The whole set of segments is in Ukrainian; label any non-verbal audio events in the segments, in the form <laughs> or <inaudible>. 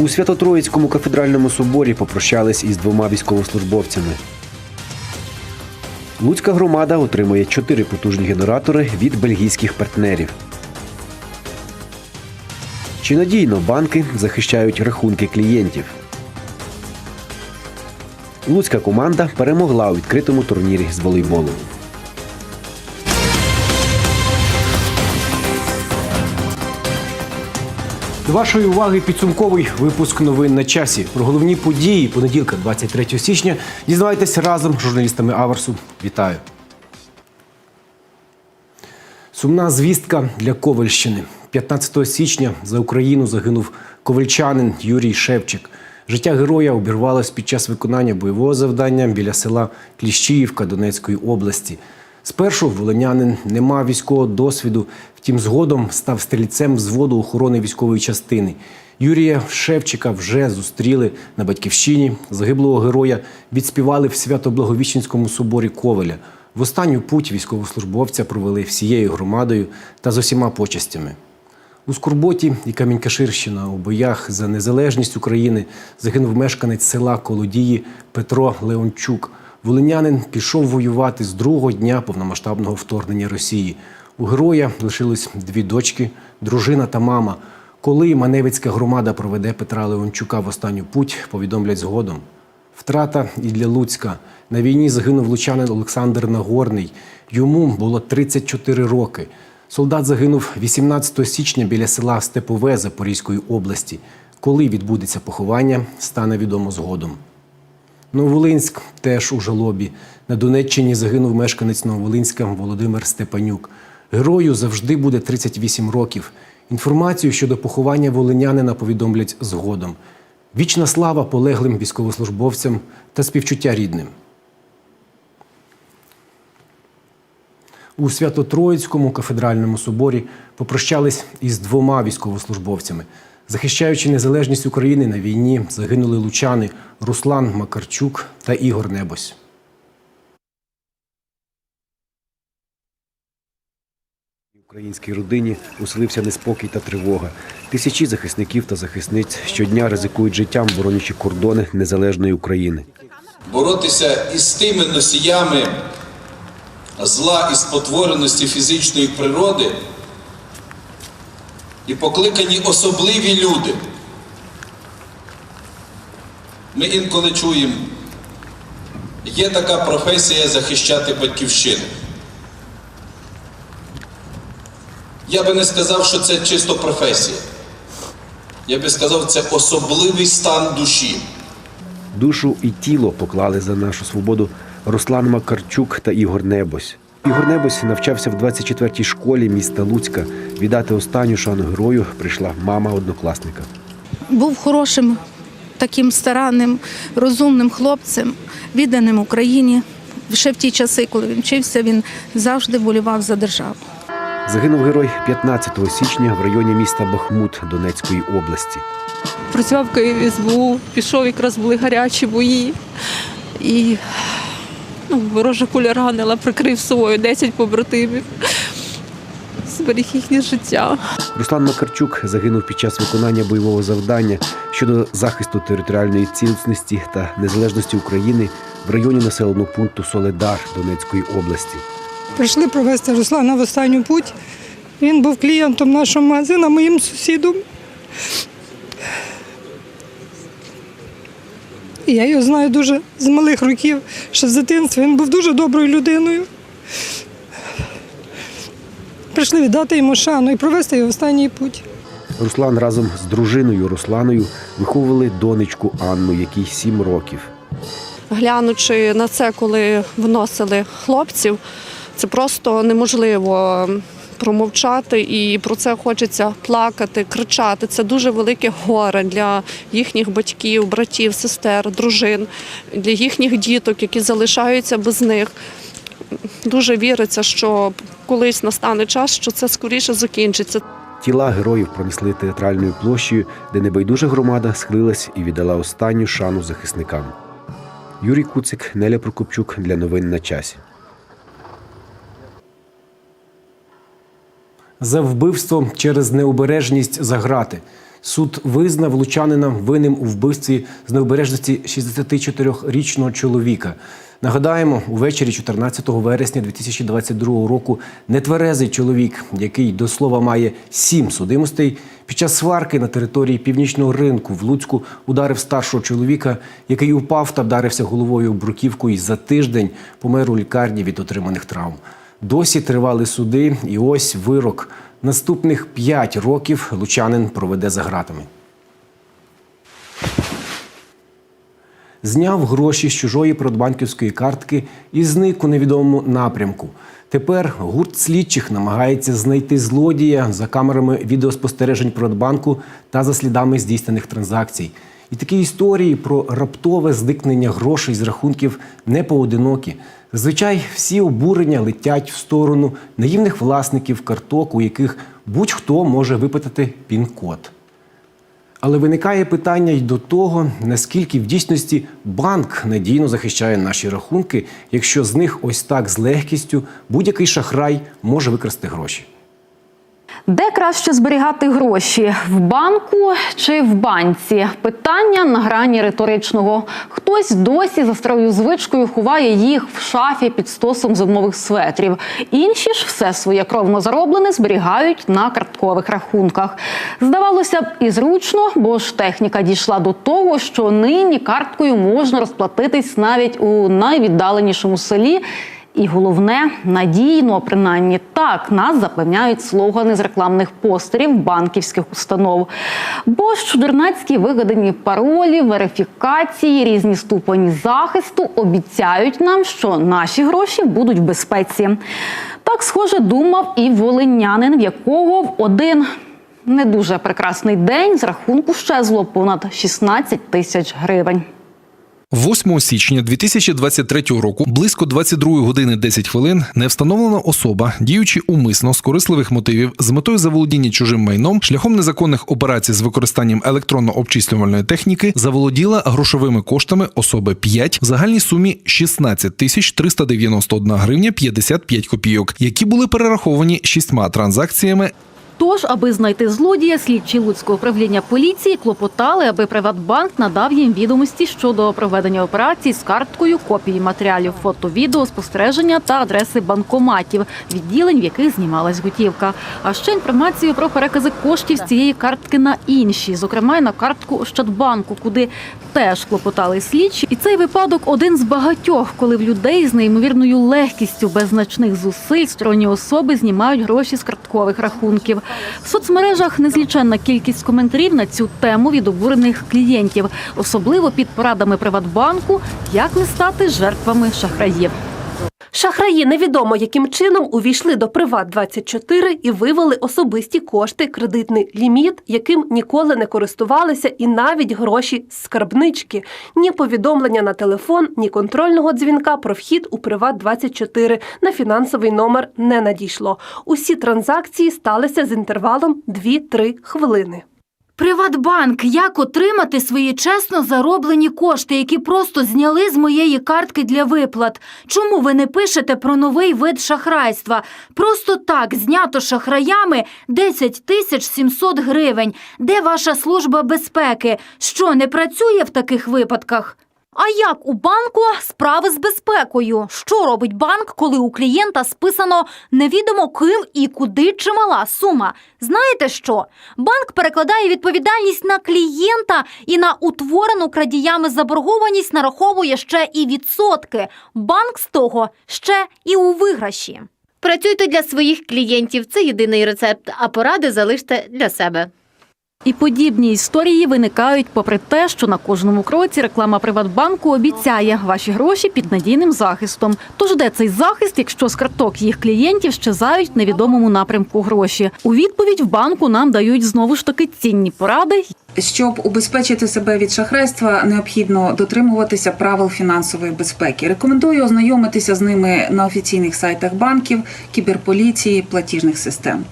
У Свято-Троїцькому кафедральному соборі попрощались із двома військовослужбовцями. Луцька громада отримує чотири потужні генератори від бельгійських партнерів. Чи надійно банки захищають рахунки клієнтів? Луцька команда перемогла у відкритому турнірі з волейболу. До вашої уваги підсумковий випуск новин на часі. Про головні події понеділка, 23 січня. Дізнавайтесь разом з журналістами Аверсу. Вітаю. Сумна звістка для Ковальщини. 15 січня за Україну загинув ковальчанин Юрій Шевчик. Життя героя обірвалось під час виконання бойового завдання біля села Кліщіївка Донецької області. Спершу волинянин не мав військового досвіду, втім, згодом став стрільцем взводу охорони військової частини. Юрія Шевчика вже зустріли на батьківщині. Загиблого героя відспівали в Свято-Благовіщенському соборі Ковеля. В останню путь військовослужбовця провели всією громадою та з усіма почестями. У Скорботі і Камінь-Каширщина у боях за незалежність України загинув мешканець села Колодії Петро Леончук. Волинянин пішов воювати з другого дня повномасштабного вторгнення Росії. У героя лишилось дві дочки, дружина та мама. Коли Маневицька громада проведе Петра Леончука в останню путь, повідомлять згодом. Втрата і для Луцька. На війні загинув лучанин Олександр Нагорний. Йому було 34 роки. Солдат загинув 18 січня біля села Степове Запорізької області. Коли відбудеться поховання, стане відомо згодом. Нововолинськ теж у жалобі. На Донеччині загинув мешканець Нововолинська Володимир Степанюк. Герою завжди буде 38 років. Інформацію щодо поховання волинянина повідомлять згодом. Вічна слава полеглим військовослужбовцям та співчуття рідним. У Свято-Троїцькому кафедральному соборі попрощались із двома військовослужбовцями. Захищаючи незалежність України на війні, загинули лучани Руслан Макарчук та Ігор Небось. Українській родині уселився неспокій та тривога. Тисячі захисників та захисниць щодня ризикують життям, боронячи кордони незалежної України. боротися із тими носіями зла і спотвореності фізичної природи і покликані особливі люди. Ми інколи чуємо, є така професія захищати батьківщину. Я би не сказав, що це чисто професія. Я би сказав, це особливий стан душі. Душу і тіло поклали за нашу свободу Руслан Макарчук та Ігор Небось. Ігор Небось навчався в 24-й школі міста Луцька. Віддати останню шану герою прийшла мама однокласника. був хорошим, таким старанним, розумним хлопцем, відданим Україні. Ще в ті часи, коли він вчився, він завжди болівав за державу. Загинув герой 15 січня в районі міста Бахмут Донецької області. Працював в Києві СБУ, пішов, якраз були гарячі бої. І ворожа куля ранила, прикрив собою 10 побратимів. Зберіг їхнє життя. Руслан Макарчук загинув під час виконання бойового завдання щодо захисту територіальної цілісності та незалежності України в районі населеного пункту Соледар Донецької області. Прийшли провести Руслана в останню путь. Він був клієнтом нашого магазину, моїм сусідом. І я його знаю дуже з малих років, ще з дитинства. Він був дуже доброю людиною. Прийшли віддати йому шану і провести його в останній путь. Руслан разом з дружиною Русланою виховували донечку Анну, якій 7 років. глянучи на це, коли вносили хлопців, це просто неможливо промовчати, і про це хочеться плакати, кричати. Це дуже велике горе для їхніх батьків, братів, сестер, дружин, для їхніх діток, які залишаються без них. Дуже віриться, що колись настане час, що це скоріше закінчиться. Тіла героїв пронесли театральною площею, де небайдужа громада схилилась і віддала останню шану захисникам. Юрій Куцик, Неля Прокопчук для новин на часі. За вбивство через необережність за грати. Суд визнав лучанина винним у вбивстві з необережності 64-річного чоловіка. Нагадаємо, увечері 14 вересня 2022 року нетверезий чоловік, який до слова має сім судимостей, під час сварки на території північного ринку в Луцьку ударив старшого чоловіка, який упав та вдарився головою в бруківку і за тиждень помер у лікарні від отриманих травм. Досі тривали суди, і ось вирок. Наступних п'ять років лучанин проведе за ґратами. Зняв гроші з чужої продбанківської картки і зник у невідомому напрямку. Тепер гурт слідчих намагається знайти злодія за камерами відеоспостережень Продбанку та за слідами здійснених транзакцій. І такі історії про раптове зникнення грошей з рахунків не поодинокі. Зазвичай всі обурення летять в сторону наївних власників карток, у яких будь-хто може випитати пін-код. Але виникає питання й до того, наскільки в дійсності банк надійно захищає наші рахунки, якщо з них ось так з легкістю будь-який шахрай може викрасти гроші. Де краще зберігати гроші в банку чи в банці? Питання на грані риторичного. Хтось досі за старою звичкою ховає їх в шафі під стосом зимових светрів. Інші ж все своє кровно зароблене зберігають на карткових рахунках. Здавалося б, і зручно, бо ж техніка дійшла до того, що нині карткою можна розплатитись навіть у найвіддаленішому селі. І головне надійно, принаймні так нас запевняють слогани з рекламних постерів банківських установ. Бо ж чудернацькі вигадані паролі, верифікації, різні ступені захисту обіцяють нам, що наші гроші будуть в безпеці. Так, схоже, думав і волинянин, в якого в один не дуже прекрасний день з рахунку щезло понад 16 тисяч гривень. 8 січня 2023 року, близько 22 години 10 хвилин, невстановлена особа, діючи умисно з корисливих мотивів з метою заволодіння чужим майном шляхом незаконних операцій з використанням електронно-обчислювальної техніки, заволоділа грошовими коштами особи 5 в загальній сумі 16 тисяч 391 гривня 55 копійок, які були перераховані шістьма транзакціями Тож, аби знайти злодія, слідчі Луцького управління поліції клопотали, аби Приватбанк надав їм відомості щодо проведення операцій з карткою, копії матеріалів фото, відео, спостереження та адреси банкоматів, відділень, в яких знімалась готівка. А ще інформацію про перекази коштів з цієї картки на інші, зокрема й на картку Ощадбанку, куди теж клопотали слідчі. І цей випадок один з багатьох, коли в людей з неймовірною легкістю, без значних зусиль, сторонні особи знімають гроші з карткових рахунків. В соцмережах незліченна кількість коментарів на цю тему від обурених клієнтів, особливо під порадами Приватбанку, як не стати жертвами шахраїв. Шахраї невідомо яким чином увійшли до Приват24 і вивели особисті кошти, кредитний ліміт, яким ніколи не користувалися, і навіть гроші з скарбнички. Ні повідомлення на телефон, ні контрольного дзвінка про вхід у Приват24 на фінансовий номер не надійшло. Усі транзакції сталися з інтервалом 2-3 хвилини. Приватбанк, як отримати свої чесно зароблені кошти, які просто зняли з моєї картки для виплат? Чому ви не пишете про новий вид шахрайства? Просто так знято шахраями 10 тисяч 700 гривень. Де ваша служба безпеки? Що не працює в таких випадках? А як у банку справи з безпекою? Що робить банк, коли у клієнта списано невідомо ким і куди чимала сума? Знаєте що? Банк перекладає відповідальність на клієнта і на утворену крадіями заборгованість нараховує ще і відсотки. Банк з того ще і у виграші. Працюйте для своїх клієнтів. Це єдиний рецепт, а поради залиште для себе. І подібні історії виникають попри те, що на кожному кроці реклама Приватбанку обіцяє ваші гроші під надійним захистом. Тож де цей захист, якщо з карток їх клієнтів щезають в невідомому напрямку гроші? У відповідь в банку нам дають знову ж таки цінні поради. Щоб убезпечити себе від шахрайства, необхідно дотримуватися правил фінансової безпеки. Рекомендую ознайомитися з ними на офіційних сайтах банків, кіберполіції, платіжних систем.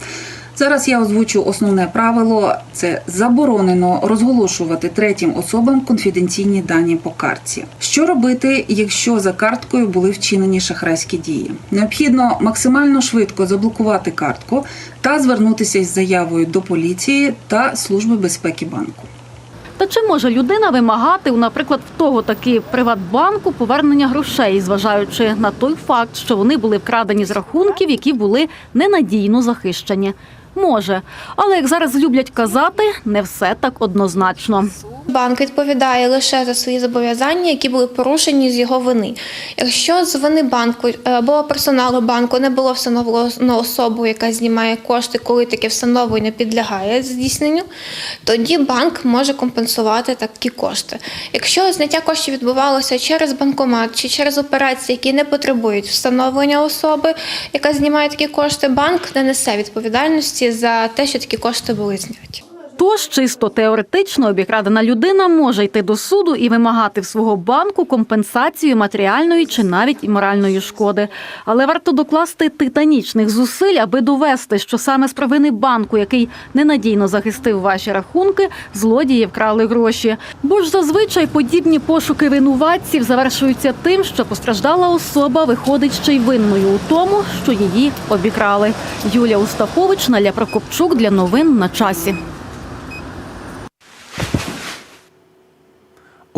Зараз я озвучу основне правило: це заборонено розголошувати третім особам конфіденційні дані по картці. Що робити, якщо за карткою були вчинені шахрайські дії? Необхідно максимально швидко заблокувати картку та звернутися із заявою до поліції та служби безпеки банку. Та чи може людина вимагати, у, наприклад, в того таки Приватбанку повернення грошей, зважаючи на той факт, що вони були вкрадені з рахунків, які були ненадійно захищені? Може, але як зараз люблять казати, не все так однозначно. Банк відповідає лише за свої зобов'язання, які були порушені з його вини. Якщо з вини банку е, або персоналу банку не було встановлено особу, яка знімає кошти, коли таке встановлення підлягає здійсненню, тоді банк може компенсувати такі кошти. Якщо зняття коштів відбувалося через банкомат чи через операції, які не потребують встановлення особи, яка знімає такі кошти, банк не несе відповідальності за те, що такі кошти були зняті. Тож чисто теоретично обікрадена людина може йти до суду і вимагати в свого банку компенсацію матеріальної чи навіть і моральної шкоди. Але варто докласти титанічних зусиль, аби довести, що саме з провини банку, який ненадійно захистив ваші рахунки, злодії вкрали гроші. Бо ж зазвичай подібні пошуки винуватців завершуються тим, що постраждала особа виходить ще й винною у тому, що її обікрали. Юлія Устапович, Наля Прокопчук для новин на часі.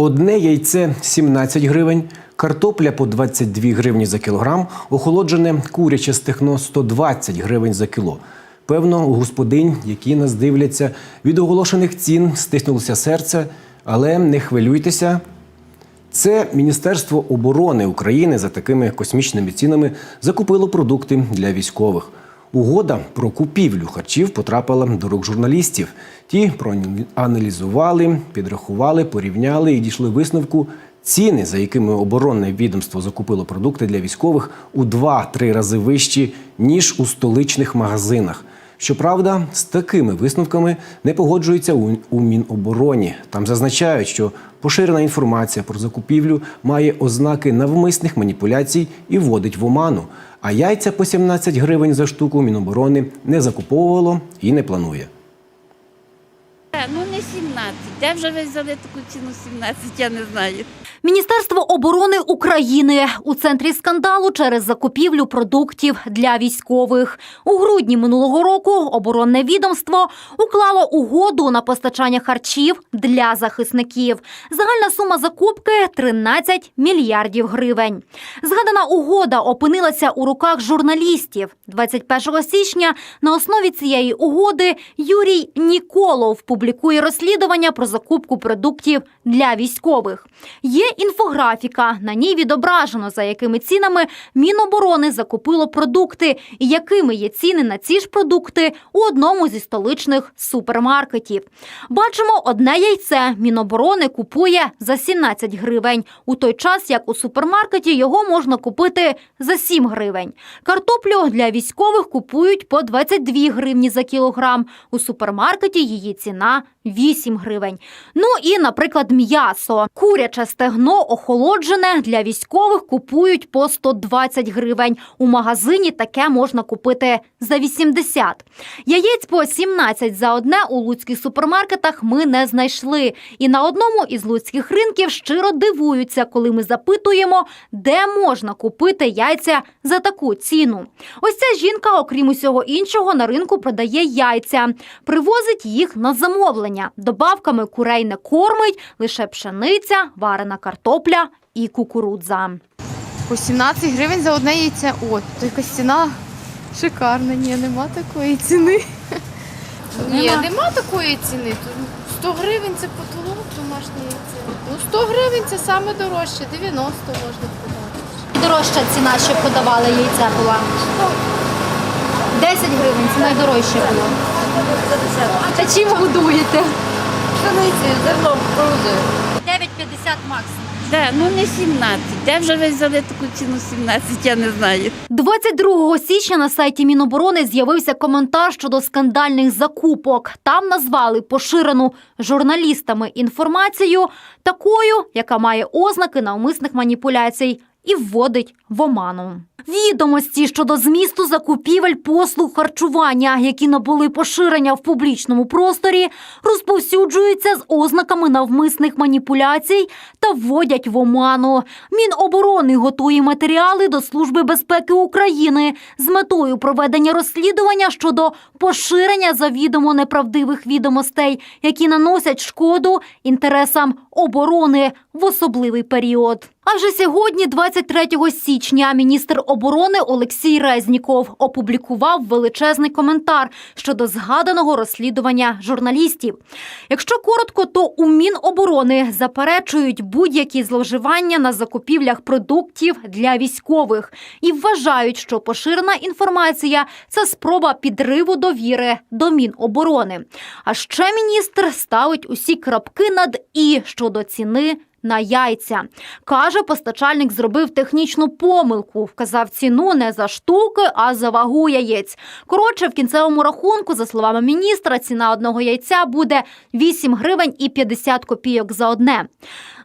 Одне яйце 17 гривень, картопля по 22 гривні за кілограм, охолоджене куряче стегно 120 гривень за кіло. Певно, у господинь, які нас дивляться, від оголошених цін стиснулося серце, але не хвилюйтеся. Це Міністерство оборони України за такими космічними цінами закупило продукти для військових. Угода про купівлю харчів потрапила до рук журналістів. Ті проаналізували, підрахували, порівняли і дійшли висновку. Ціни, за якими оборонне відомство закупило продукти для військових, у 2-3 рази вищі ніж у столичних магазинах. Щоправда, з такими висновками не погоджуються у, Мінобороні. Там зазначають, що поширена інформація про закупівлю має ознаки навмисних маніпуляцій і вводить в оману. А яйця по 17 гривень за штуку Міноборони не закуповувало і не планує. Ну не 17. Де вже ви взяли таку ціну 17, я не знаю. Міністерство оборони України у центрі скандалу через закупівлю продуктів для військових. У грудні минулого року оборонне відомство уклало угоду на постачання харчів для захисників. Загальна сума закупки 13 мільярдів гривень. Згадана угода опинилася у руках журналістів. 21 січня на основі цієї угоди Юрій Ніколов публікує розслідування про закупку продуктів для військових. Є інфографіка. На ній відображено, за якими цінами Міноборони закупило продукти і якими є ціни на ці ж продукти у одному зі столичних супермаркетів. Бачимо, одне яйце Міноборони купує за 17 гривень, у той час як у супермаркеті його можна купити за 7 гривень. Картоплю для військових купують по 22 гривні за кілограм. У супермаркеті її ціна 8 гривень. Ну і, наприклад, м'ясо. Куряче стегно охолоджене для військових купують по 120 гривень. У магазині таке можна купити за 80. Яєць по 17 за одне у луцьких супермаркетах ми не знайшли. І на одному із луцьких ринків щиро дивуються, коли ми запитуємо, де можна купити яйця за таку ціну. Ось ця жінка, окрім усього іншого, на ринку продає яйця, привозить їх на замовлення. Добавками курей не кормить, лише пшениця, варена картопля і кукурудза. По 17 гривень за одне яйце. О, то якась ціна шикарна. Ні, нема такої ціни. Ні, нема такої ціни. 100 гривень це потолок домашнє яйце. Ну 100 гривень це саме дорожче, 90 можна продати. Дорожча ціна, що продавали яйця була. 10 гривень це найдорожче було. Та чим годуєте? Пшениці, зерном, кукурудзою. 9,50 максимум. Де? Ну не 17. Де вже ви взяли таку ціну 17, я не знаю. 22 січня на сайті Міноборони з'явився коментар щодо скандальних закупок. Там назвали поширену журналістами інформацію такою, яка має ознаки навмисних маніпуляцій, і вводить в оману. Відомості щодо змісту закупівель послуг харчування, які набули поширення в публічному просторі, розповсюджуються з ознаками навмисних маніпуляцій та вводять в оману. Міноборони готує матеріали до Служби безпеки України з метою проведення розслідування щодо поширення завідомо неправдивих відомостей, які наносять шкоду інтересам оборони в особливий період. А вже сьогодні, 23 січня, міністр оборони Олексій Резніков опублікував величезний коментар щодо згаданого розслідування журналістів. Якщо коротко, то у Міноборони заперечують будь-які зловживання на закупівлях продуктів для військових і вважають, що поширена інформація це спроба підриву довіри до Міноборони. А ще міністр ставить усі крапки над і щодо ціни. На яйця каже, постачальник зробив технічну помилку, вказав ціну не за штуки, а за вагу яєць. Коротше, в кінцевому рахунку, за словами міністра, ціна одного яйця буде 8 гривень і 50 копійок за одне.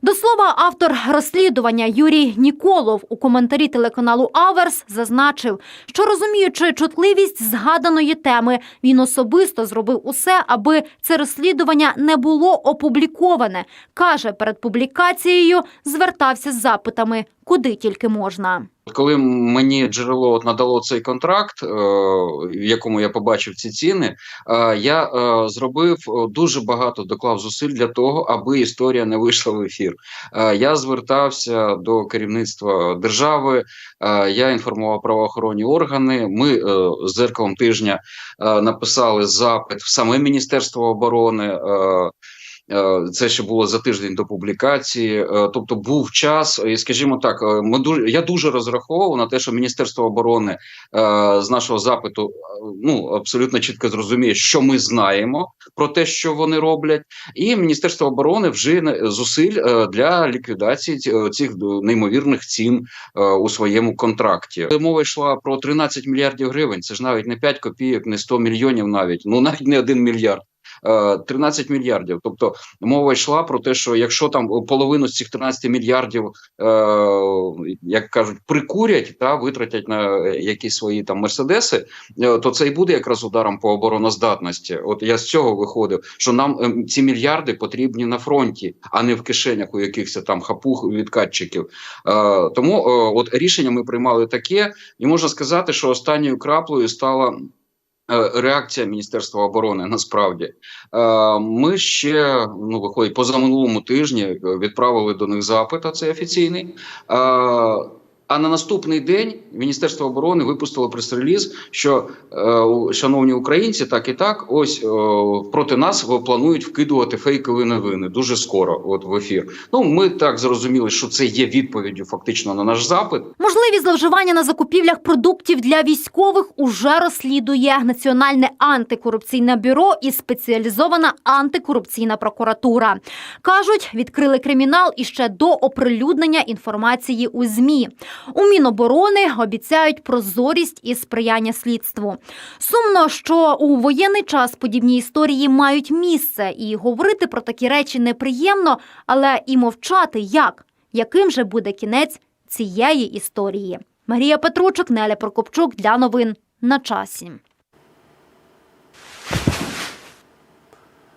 До слова, автор розслідування Юрій Ніколов у коментарі телеканалу Аверс зазначив, що розуміючи чутливість згаданої теми, він особисто зробив усе, аби це розслідування не було опубліковане. каже, перед публікацією звертався з запитами, куди тільки можна. Коли мені джерело от надало цей контракт, е, в якому я побачив ці ціни, е, я е, зробив дуже багато доклав зусиль для того, аби історія не вийшла в ефір. Я звертався до керівництва держави, я інформував правоохоронні органи. Ми з зеркалом тижня написали запит в саме Міністерство оборони. Е, Е, Це ще було за тиждень до публікації. Е, Тобто був час, і скажімо так, е, ми дуже я дуже розраховував на те, що Міністерство оборони е, з нашого запиту е, ну абсолютно чітко зрозуміє, що ми знаємо про те, що вони роблять, і Міністерство оборони вже зусиль е, для ліквідації ці- цих неймовірних цін е, у своєму контракті. Мова йшла про 13 мільярдів гривень. Це ж навіть не 5 копійок, не 100 мільйонів, навіть ну навіть не 1 мільярд. Е, 13 мільярдів. Тобто мова йшла про те, що якщо там половину з цих 13 мільярдів, е, як кажуть, прикурять та витратять на якісь свої там мерседеси, е, то це і буде якраз ударом по обороноздатності. От я з цього виходив, що нам ем, ці мільярди потрібні на фронті, а не в кишенях у якихось там хапух відкатчиків. Е, тому е, от рішення ми приймали таке, і можна сказати, що останньою краплею стала. Е, Реакція Міністерства оборони насправді Е, ми ще ну виходить позаминулому тижні е, відправили до них запит, а це офіційний. А на наступний день Міністерство оборони випустило прес-реліз, що е, шановні українці, так і так, ось проти нас планують вкидувати фейкові новини дуже скоро. От в ефір. Ну ми так зрозуміли, що це є відповіддю фактично на наш запит. Можливі зловживання на закупівлях продуктів для військових уже розслідує Національне антикорупційне бюро і спеціалізована антикорупційна прокуратура. Кажуть, відкрили кримінал іще до оприлюднення інформації у ЗМІ. У Міноборони обіцяють прозорість і сприяння слідству. Сумно, що у воєнний час подібні історії мають місце, і говорити про такі речі неприємно, але і мовчати як, яким же буде кінець цієї історії. Марія Петручик, Неля Прокопчук для новин на часі.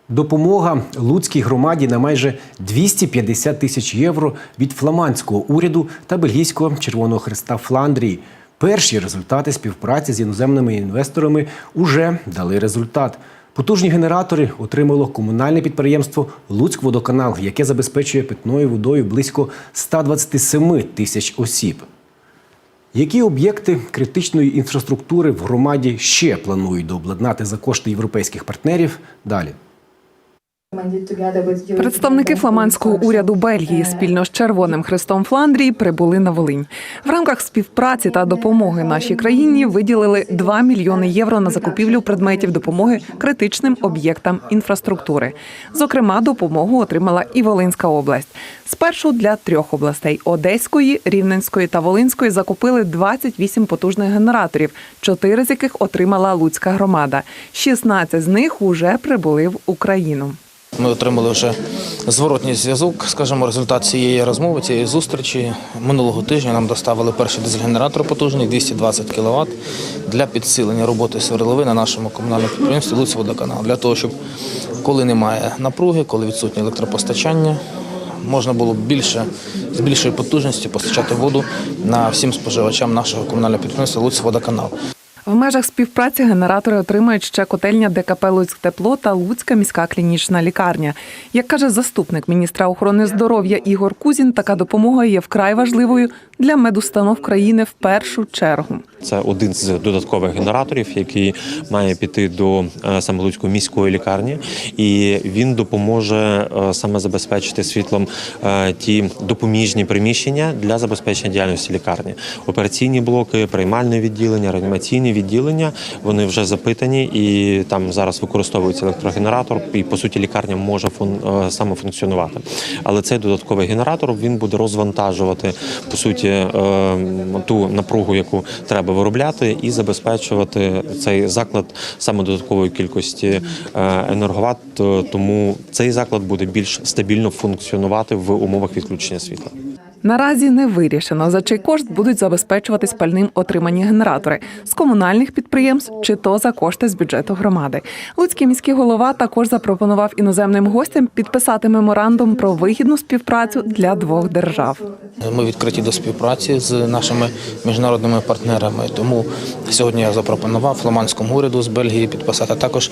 Допомога Луцькій громаді на майже 250 тисяч євро від фламандського уряду та бельгійського Червоного Христа Фландрії. Перші результати співпраці з іноземними інвесторами уже дали результат. Потужні генератори отримало комунальне підприємство Луцькводоканал, яке забезпечує питною водою близько 127 тисяч осіб. Які об'єкти критичної інфраструктури в громаді ще планують дообладнати за кошти європейських партнерів? Далі. Представники фламандського уряду Бельгії спільно з Червоним Хрестом Фландрії прибули на Волинь. В рамках співпраці та допомоги нашій країні виділили 2 мільйони євро на закупівлю предметів допомоги критичним об'єктам інфраструктури. Зокрема, допомогу отримала і Волинська область. Спершу для трьох областей Одеської, Рівненської та Волинської закупили 28 потужних генераторів, чотири з яких отримала Луцька громада. 16 з них уже прибули в Україну. Ми отримали вже зворотній зв'язок, скажімо, результат цієї розмови, цієї зустрічі. Минулого тижня нам доставили перший дизель-генератор потужний 220 кВт для підсилення роботи сверлови на нашому комунальному підприємстві Луцьводоканал. Для того, щоб коли немає напруги, коли відсутнє електропостачання, можна було більше з більшою потужністю постачати воду на всім споживачам нашого комунального підприємства Луцьводоканал. В межах співпраці генератори отримають ще котельня ДКП «Луцьктепло» та Луцька міська клінічна лікарня. Як каже заступник міністра охорони здоров'я Ігор Кузін, така допомога є вкрай важливою для медустанов країни в першу чергу. Це один з додаткових генераторів, який має піти до е, саме Луцької міської лікарні, і він допоможе е, саме забезпечити світлом е, ті допоміжні приміщення для забезпечення діяльності лікарні. Операційні блоки, приймальне відділення, реанімаційні відділення. Вони вже запитані, і там зараз використовується електрогенератор, і по суті лікарня може фун, е, саме функціонувати. Але цей додатковий генератор він буде розвантажувати по суті е, ту напругу, яку треба виробляти, і забезпечувати цей заклад саме додаткової кількості е, енерговат. Тому цей заклад буде більш стабільно функціонувати в умовах відключення світла. Наразі не вирішено, за чий кошт будуть забезпечуватись пальним отримані генератори з комунальних підприємств чи то за кошти з бюджету громади. Луцький міський голова також запропонував іноземним гостям підписати меморандум про вигідну співпрацю для двох держав. Ми відкриті до співпраці з нашими міжнародними партнерами. Тому сьогодні я запропонував фламандському уряду з Бельгії підписати також,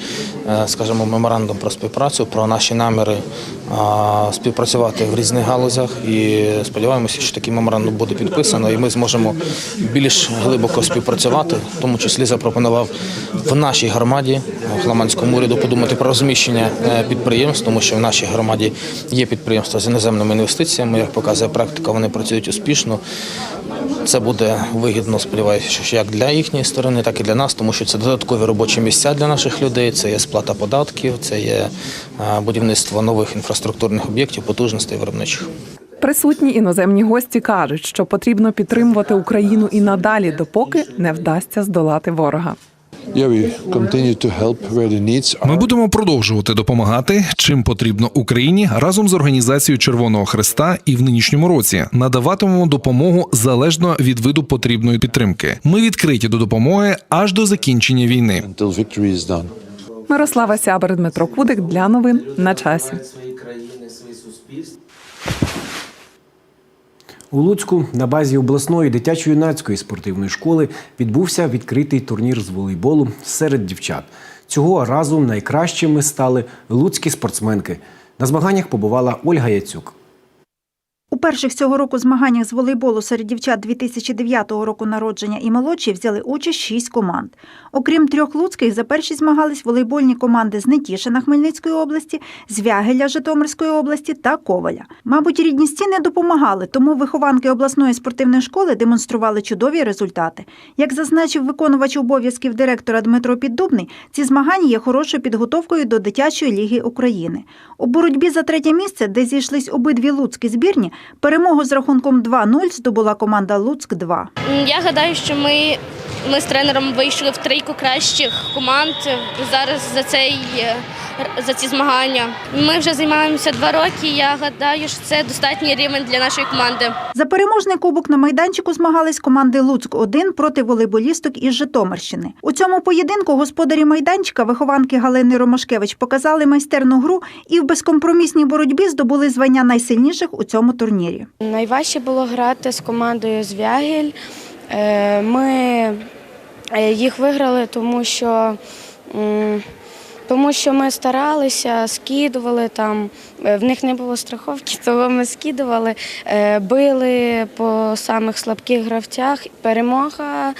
е, скажімо, меморандум про співпрацю, про наші наміри співпрацювати в різних галузях. І сподіваємося, що такий меморандум буде підписано, і ми зможемо більш глибоко співпрацювати. В тому числі запропонував в нашій громаді фламандському уряду подумати про розміщення е, підприємств, тому що в нашій громаді є підприємства з іноземними інвестиціями. Як показує практика, вони працюють успішно. Це буде вигідно, сподіваюся, що як для їхньої сторони, так і для нас, тому що це додаткові робочі місця для наших людей. Це є сплата податків, це є е, будівництво нових інфраструктурних об'єктів, потужностей виробничих. Присутні іноземні гості кажуть, що потрібно підтримувати Україну і надалі, допоки не вдасться здолати ворога. Ми будемо продовжувати допомагати, чим потрібно Україні разом з організацією Червоного Хреста і в нинішньому році надаватимемо допомогу залежно від виду потрібної підтримки. Ми відкриті до допомоги аж до закінчення війни. Мирослава Сябер, Дмитро Кудик для новин на часі. У Луцьку на базі обласної дитячо-юнацької спортивної школи відбувся відкритий турнір з волейболу серед дівчат. Цього разу найкращими стали луцькі спортсменки. На змаганнях побувала Ольга Яцюк. У перших цього року змаганнях з волейболу серед дівчат 2009 року народження і молодші взяли участь шість команд. Окрім трьох луцьких, за перші змагались волейбольні команди з Нетішина Хмельницької області, Звягеля Житомирської області та Коваля. Мабуть, рідні стіни допомагали, тому вихованки обласної спортивної школи демонстрували чудові результати. Як зазначив виконувач обов'язків директора Дмитро Піддубний, ці змагання є хорошою підготовкою до дитячої ліги України. У боротьбі за третє місце, де зійшлись обидві луцькі збірні, перемогу з рахунком 2-0 здобула команда Луцьк-2. Я гадаю, що ми, ми з тренером вийшли в трійку кращих команд зараз за цей за ці змагання. Ми вже займаємося два роки. Я гадаю, що це достатній рівень для нашої команди. За переможний кубок на майданчику змагались команди Луцьк-1 проти волейболісток із Житомирщини. У цьому поєдинку господарі майданчика, вихованки Галини Ромашкевич, показали майстерну гру і в безкомпромісній боротьбі здобули звання найсильніших у цьому турнірі. Найважче було грати з командою Звягель. Е, Ми е, їх виграли, тому що, тому що ми старалися, скидували там. Е, В них не було страховки, <laughs> тому ми скидували, били по самих слабких гравцях. Перемога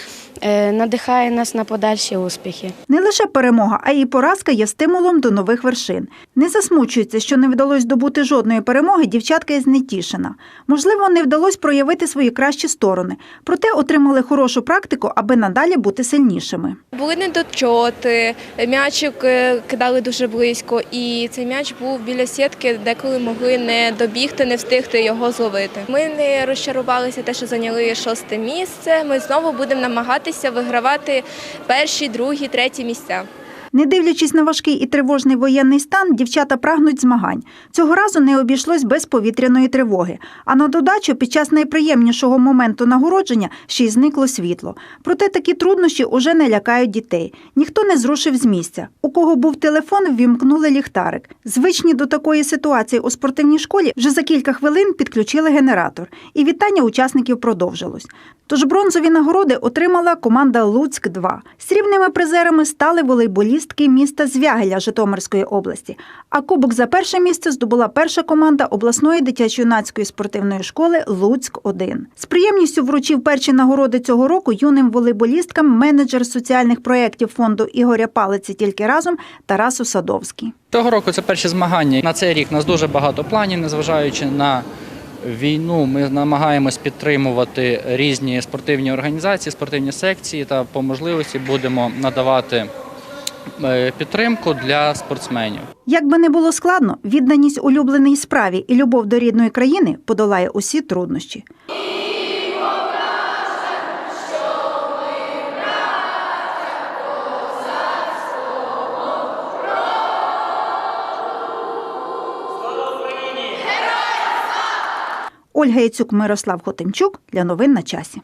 надихає нас на подальші успіхи. Не лише перемога, а й поразка є стимулом до нових вершин. Не засмучуються, що не вдалося здобути жодної перемоги дівчатка із Нетішина. Можливо, не вдалося проявити свої кращі сторони, проте отримали хорошу практику, аби надалі бути сильнішими. Були недочоти, м'ячик е, кидали дуже близько, і цей м'яч був біля сітки, деколи могли не добігти, не встигти його зловити. Ми не розчарувалися те, що зайняли шосте місце. Ми знову будемо намагатися вигравати перші, другі, треті місця. Не дивлячись на важкий і тривожний воєнний стан, дівчата прагнуть змагань. Цього разу не обійшлось без повітряної тривоги. А на додачу, під час найприємнішого моменту нагородження ще й зникло світло. Проте такі труднощі уже не лякають дітей. Ніхто не зрушив з місця. У кого був телефон, ввімкнули ліхтарик. Звичні до такої ситуації у спортивній школі вже за кілька хвилин підключили генератор, і вітання учасників продовжилось. Тож бронзові нагороди отримала команда Луцьк 2 Срібними призерами стали волейболістки міста Звягеля Житомирської області. А кубок за перше місце здобула перша команда обласної дитячо-юнацької спортивної школи Луцьк 1 З приємністю вручив перші нагороди цього року юним волейболісткам менеджер соціальних проєктів фонду Ігоря Палиці тільки разом Тарас Усадовський. Того року це перші змагання. На цей рік у нас дуже багато планів, незважаючи на війну. Ми намагаємось підтримувати різні спортивні організації, спортивні секції та по можливості будемо надавати підтримку для спортсменів. Як би не було складно, відданість улюбленій справі і любов до рідної країни подолає усі труднощі. Ольга Яцюк, Мирослав Хотимчук для новин на часі.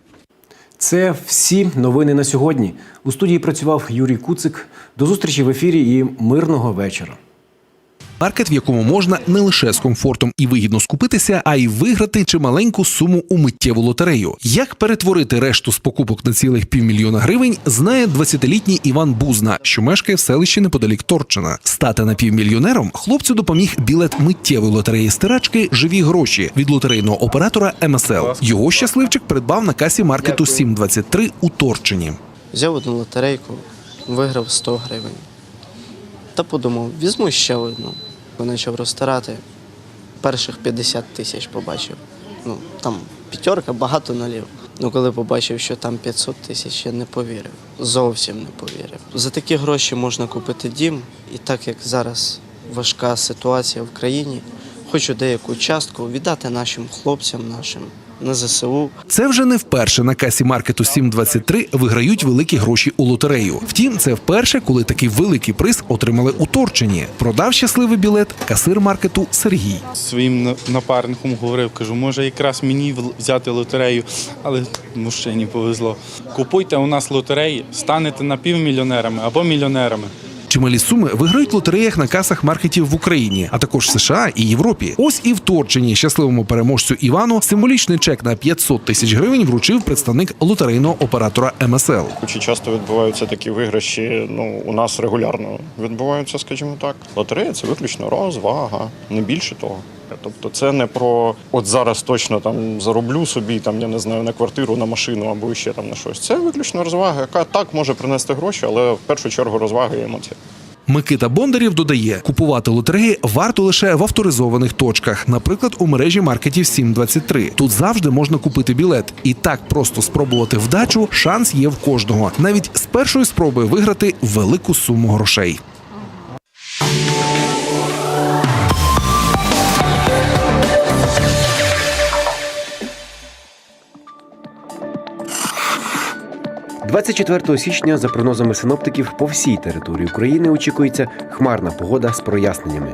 Це всі новини на сьогодні. У студії працював Юрій Куцик. До зустрічі в ефірі і мирного вечора. Маркет, в якому можна не лише з комфортом і вигідно скупитися, а й виграти чималеньку суму у миттєву лотерею. Як перетворити решту з покупок на цілих півмільйона гривень, знає 20-літній Іван Бузна, що мешкає в селищі неподалік Торчина. Стати напівмільйонером хлопцю допоміг білет миттєвої лотереї стирачки Живі гроші від лотерейного оператора МСЛ. Його щасливчик придбав на касі маркету 723 у Торчині. Взяв одну лотерейку, виграв 100 гривень. Та подумав, візьму ще одну. Почав розтирати. Перших 50 тисяч побачив. Ну, там п'ятерка, багато налів. Ну, коли побачив, що там 500 тисяч, я не повірив. Зовсім не повірив. За такі гроші можна купити дім, і так як зараз важка ситуація в країні, хочу деяку частку віддати нашим хлопцям, нашим на ЗСУ. Це вже не вперше на касі маркету 723 виграють великі гроші у лотерею. Втім, це вперше, коли такий великий приз отримали у Торчині. Продав щасливий білет касир маркету Сергій. Своїм напарником говорив, кажу, може якраз мені взяти лотерею, але мужчині повезло. Купуйте у нас лотереї, станете напівмільйонерами або мільйонерами. Чималі суми виграють в лотереях на касах маркетів в Україні, а також США і Європі. Ось і в Торчині щасливому переможцю Івану символічний чек на 500 тисяч гривень вручив представник лотерейного оператора МСЛ. Чи часто відбуваються такі виграші? Ну у нас регулярно відбуваються, скажімо так. Лотерея це виключно розвага, не більше того. Тобто це не про от зараз точно там зароблю собі, там я не знаю, на квартиру, на машину або ще там на щось. Це виключно розвага, яка так може принести гроші, але в першу чергу розвага і емоція. Микита Бондарів додає, купувати лотереї варто лише в авторизованих точках, наприклад, у мережі маркетів 723. Тут завжди можна купити білет, і так просто спробувати вдачу. Шанс є в кожного, навіть з першої спроби виграти велику суму грошей. – 24 січня, за прогнозами синоптиків, по всій території України очікується хмарна погода з проясненнями.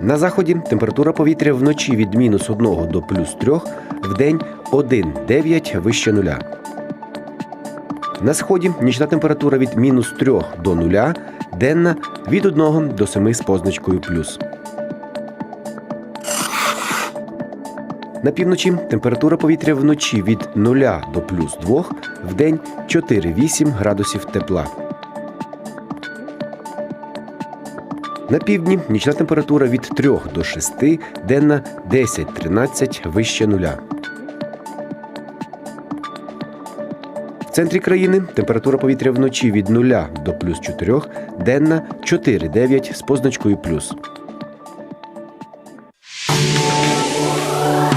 На заході температура повітря вночі від мінус 1 до плюс 3, вдень 1,9 вище нуля. На сході нічна температура від мінус 3 до 0, денна від 1 до 7 з позначкою плюс. На півночі температура повітря вночі від 0 до плюс 2, вдень 4-8 градусів тепла. На півдні нічна температура від 3 до 6, денна 10-13 вище нуля. В центрі країни температура повітря вночі від 0 до плюс 4, денна 4-9 з позначкою плюс.